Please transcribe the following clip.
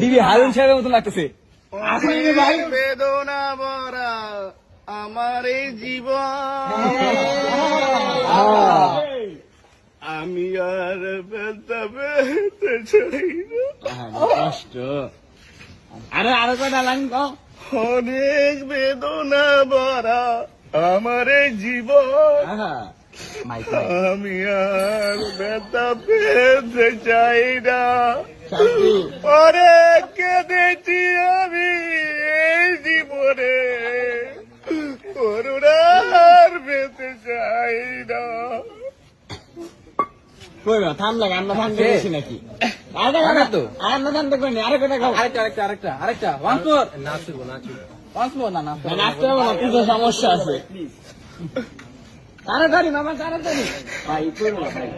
দিবি হারুন সাহেবের মতন লাগতেছে। বেদনা ভরা আমার এই জীবন। আমি আর কষ্ট। আরে আরও কয়টা লাইন অনেক বেদনা ভরা আমার জীবন। আমি আর বেতা পেতে চাই না। অনেক কেঁদেছি আমি এই জীবনে। করুণার পেতে চাই না। কই না থাম লাগে আমরা থাম দেখেছি নাকি? আরে আরে তো। তো আমরা থাম দেখবেন আরে কয়টা খাও আরেকটা আরেকটা আরেকটা আরেকটা। ওয়ান ফোর নাচবো নাচবো। ওয়ান ফোর না না। নাচতে হবে না কিছু সমস্যা আছে। তাড়াতাড়ি মামা তাড়াতাড়ি। ভাই করো না ভাই।